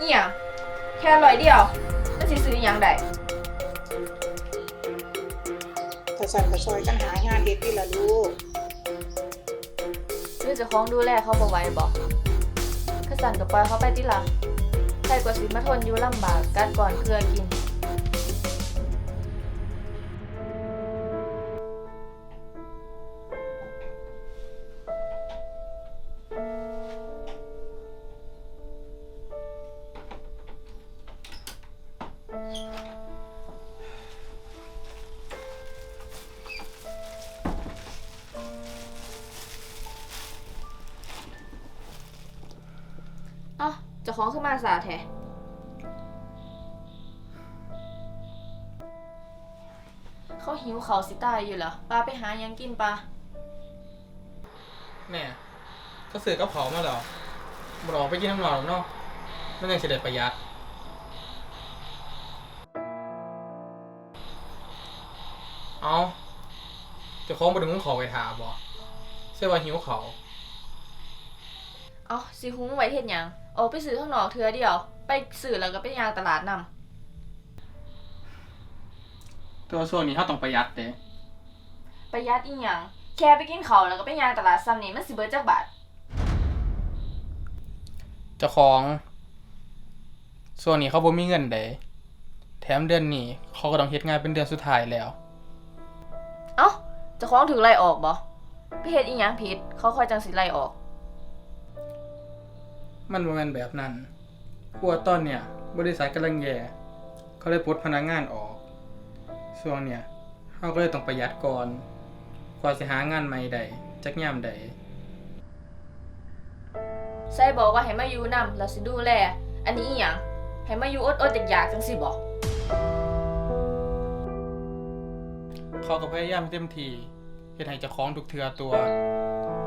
อีหยังแค่ร้อยเดียวมันสิซื้ออีหยังได้ถ้าสั่นก็ซอยกันหางานเฮ็ดนี่ล่ะลูกหรือเจะคล้าของดูแลเขาบ่ไหวบ่ข้าสั่นกับปล่อยเขาไปติล่ะใครกว่าสิมาทนอยู่ลำบากกัดก่อนเครือกิน จะคล้าของขึ้นมาสาแท้เขาหิวเขาวสิตายอยู่เหรอปลาไปหาหยังกินปลาแม่ก็ซื้อกับเขาวมาเหรอบ่รอไปกินน้ำหนองเนาะไม่ยังเสด็จประหยัดเอาเจะคล้าของไปถึงมึงขอไปถามบ่เชื่อว่าหิวเขาวเอ้าสิหุงไว้เฮ็ดหยัง ออกไปซื้อข้างนอกเทื่อเดียว ไปซื้อแล้วก็ไปย่างตลาดนำแต่ว่าช่วงนี้เขาต้องประหยัดเด้ประหยัดอีหยังแค่ไปกินข้าวแล้วก็ไปย่างตลาดซ้ำนี่มันสิเบิดจักบาท เจ้าของช่วงนี้เขาบ่มีเงินเด้แถมเดือนนี้เขาก็ต้องเฮ็ดงานเป็นเดือนสุดท้ายแล้ว เอ้าเจะคล้าของถูกไล่ออกบ่ไปเฮ็ดอีหยังผิด เขาค่อยจังสิไล่ออก มันบ่แม่นแบบนั้นเพราะวกตอนเนี่ย บริษัทกำลังแย่ เขาเลยปลดพนักงานออกช่วงเนี่ยเขาก็เลยต้องประหยัดก่อน กว่าสิหางานใหม่ได้จักยามใดใส่บอกว่าให้มาอยู่นำแล้วสิดูแล อันนี้อีหยังให้มาอยู่อดๆอยากๆจังสิบ่เขาก็พยายามเต็มที่เฮ็ดให้เจ้าของทุกเทือตัว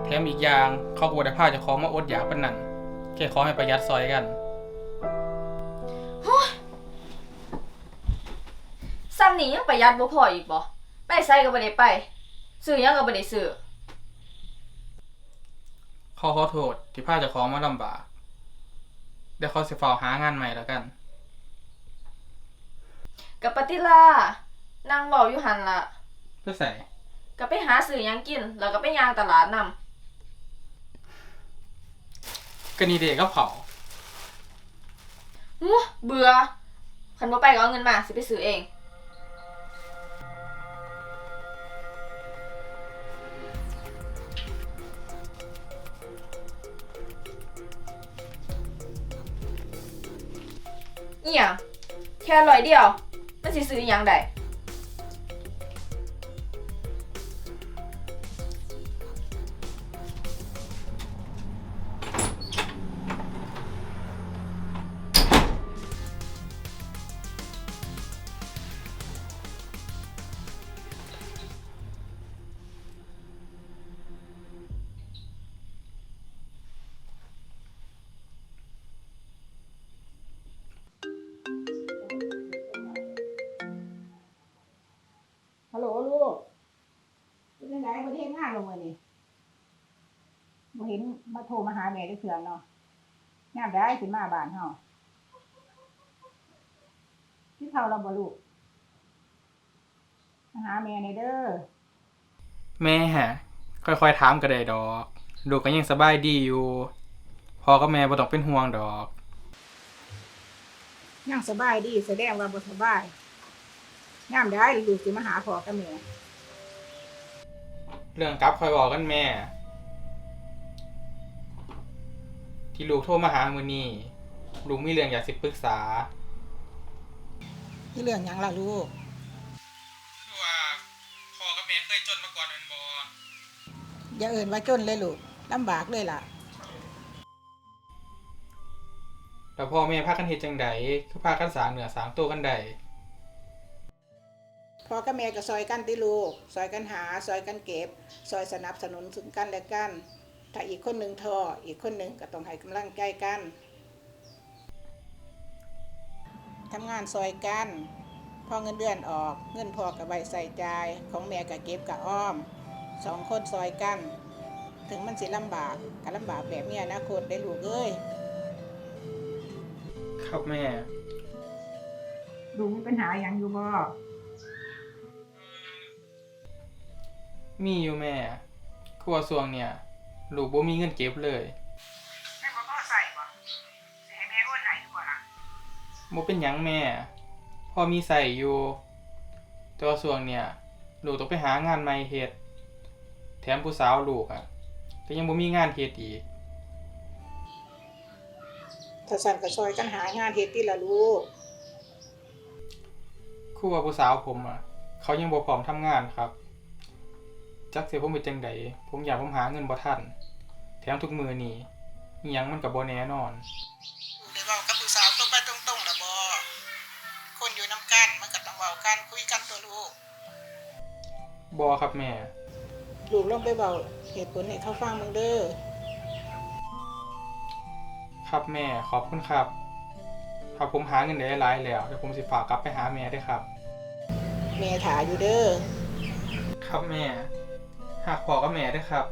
แถมอีกอย่างเขาก็บ่ได้พาเจ้าของมาอดอยากปานนั้น แค่ขอให้ประหยัดซอยกัน ซ้ำนี่ยังประหยัดบ่พออีกบ่ไปใส่ก็บ่ได้ไปซื้อหยังก็บ่ได้ซื้อเขาขอโทษที่พาเจ้าของมาลำบากเดี๋ยวเขาสิฝ้าหางานใหม่แล้วกัน กับปฏิล่านางเว้าอยู่หั่นล่ะเพื่อใส่ ก็ไปหาซื้อหยังกิน แล้วก็ไปย่างตลาดนำ ก็นี่เด็กกับเขาหูเบื่อคันบ่ไปก็เอาเงินมาสิไปซื้อเอง เอีหยังแค่ร้อยเดียว มันสิซื้ออหยังได้ โทรมาหาแม่ได้เทื่อเนาะยามได้สิมาบ้านเฮาที่เขาเราบ่ลูกมาหาแม่ในเด้อ แม่ฮะค่อยๆถามก็ได้ดอก ลูกก็ยังสบายดีอยู่พ่อกับแม่บ่ต้องเป็นห่วงดอก ยังสบายดีแสดงว่าบ่สบายยามได้ลูกสิมาหาพ่อกับแม่ เรื่องกลับคอยบอกกันแม่ ที่ลูกโทรมาหามือนี้ลูกมีเรื่องอยากสิปรึกษาที่เรื่องหยังล่ะลูก คือว่าพ่อกับแม่เคยจนมาก่อนแม่นบ่อย่าเอิ้นว่าจนเลยลูกลำบากเลยล่ะ แล้วพ่อแม่พากันเฮ็ดจังใดคือพากันสร้างเหนือสร้างตัวกันได้พ่อกับแม่ก็ซอยกันติลูก ซอยกันหา ซอยกันเก็บ ซอยสนับสนุนซึ่งกันและกัน ถ้าอีกคนหนึ่งท้ออีกคนหนึ่งก็ต้องให้กำลังใจกันทำงานซอยกันพอเงินเดือนออกเงินพอกับใบใส่ใจายของแม่กับเก็บกับอ้อมสองคนซอยกัน ถึงมันสิลำบากก็ลำบากแบบเนี้ยนะคนได้ลูกเอ้ยคครับแม่ลูกมีปัญหาอย่างอยู่บ่มีอยู่แม่ครัวซวงเนี่ย ลูกบ่มีเงินเก็บเลยแม่บ่พอใส่บ่สิให้แม่โอนให้บ่ล่ะบ่เป็นหยังแม่พอมีใส่อยู่แต่ว่าส่วงเนี่ย ลูกต้องไปหางานใหม่เฮ็ดแถมผู้สาวลูกอะก็ยังบ่มีงานเฮ็ดอีกถ้าสั่นก็ซอยกันหางานเฮ็ดติล่ะลูกครูว่าผู้สาวผมอะ เขายังบ่พร้อมทำงานครับ จักสิผมเป็นจังใดผมอยากผมหาเงินบ่ทัน แถมทุกมือนี่อิหยังมันก็บ่แน่นอนได้เว้ากับผู้สาวตัวไปตรงๆล่ะบ่คนอยู่นํกันมันก็ต้องเว้ากันคุยกันตัวลูกบ่ครับแม่ ลูกลองไปเว้าเหตุผลให้เขาฟังมึงเด้อครับแม่ขอบคุณครับถ้าผมหาเงินได้หลายแล้วเดี๋ยวผมสิฝากกลับไปหาแม่เด้วยครับ แม่ถาอยู่เด้อครับแม่หากพอกับแม่เด้วยครับ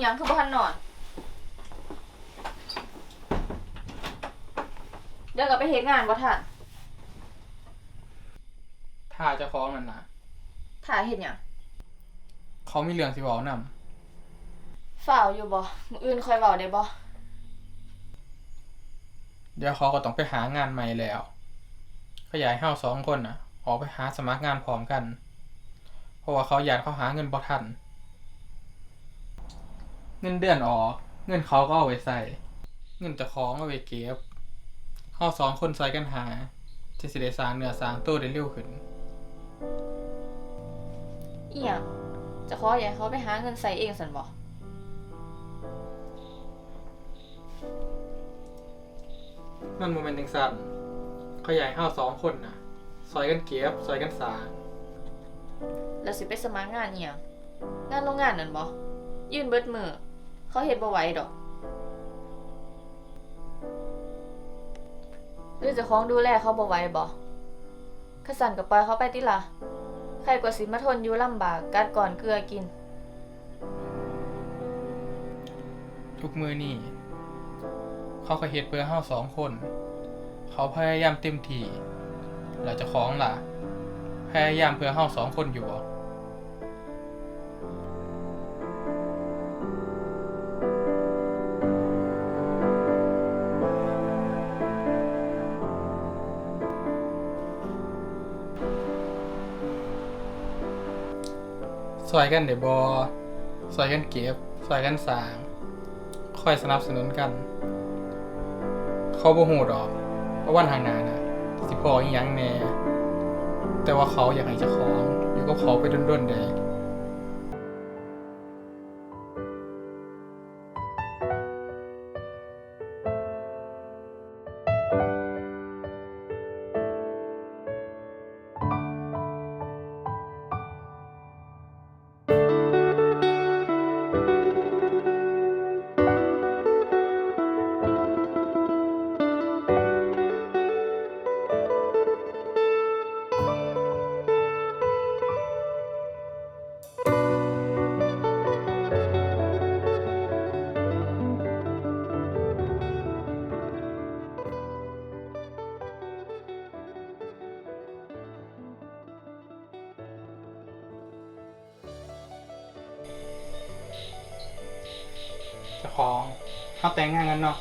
หยังคือบ่ทันนอน เดี๋ยวก็ไปเฮ็ดงานบ่ทันถ้าเจะฟ้าของนั่นนะถ่าเฮ็ดหยังเขามีเรื่องสิบอกนำฝ่าวอยู่บ่มื้ออื่นค่อยเว้าได้บ่เดี๋ยวเขาก็ต้องไปหางานใหม่แล้วขยายเฮาสองคนน่ะ ออกไปหาสมัครงานพร้อมกัน เพราะว่าเขาอยากเขาหาเงินบ่ทัน เงินเดือนออกเงินเขาก็เอาไว้ใส่เงินเจะของเอาไว้เก็บเฮาสองคนใส่กันหาจะสิได้สร้างเนื้อสร้างตัวได้เร็วขึ้น อีหยังจะขออยากให้เขาไปหาเงินใส่เองซั่นบ่มันโมเมนต์จังสั่นขยายเฮาสองคนน่ะซอยกันเก็บซอยกันสร้าง แล้วสิไปสมัครงานอีหยังงานโรงงานนั่นบ่ยืนเบิดมือ เขาเฮ็ดบ่ไหวดอกหรือเจะของดูแลเขาบ่ไหวบ่ขสั่นก็ปล่อยเขาไปติล่ะใครกว่าสิมาทนอยู่ลำบากกัดก่อนเกลือกิน ทุกมือนี่ เขาก็เฮ็ดเพื่อเฮาสองคน เขาพยายามเต็มที่แล้วเจะของล่ะ พยายามเพื่อเฮาสองคนอยู่บ่ อยกันเด้บ่ซอยกันเก็บซอยกันสางคอยสนับสนุนกัน เขาบ่หูดอกว่าวันทางนานนะสิพออีหยังแน่แต่ว่าเขาอยากให้เจ้าของอยู่ก็ขอไปดนๆเด้ เจ้าของเขาแต่งงานกันเนาะ